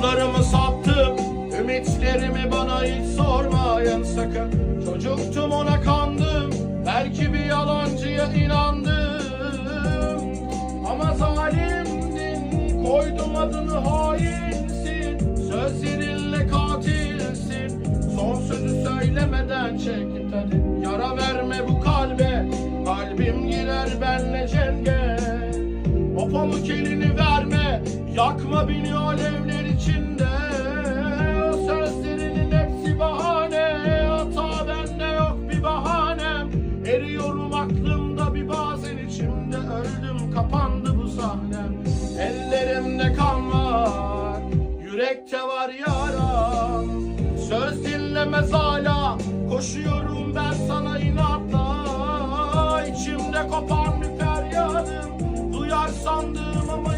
Umutlarımı sattım Ümitlerimi bana hiç sormayın sakın. Çocuktum ona kandım. Belki bir yalancıya inandım. Ama zalimdin Koydum adını hainsin. Sözlerinle katilsin. Son sözü söylemeden çek git hadi. Yara verme bu kalbe. Kalbim girer benle cenge. O pamuk elini verme. Yakma beni alevler Eriyorum aklımda bir bazen içimde Öldüm kapandı bu sahnem. Ellerimde kan var Yürekte var yaram. Söz dinlemez hala Koşuyorum ben sana inatla. İçimde kopan bir feryadım Duyar sandım ama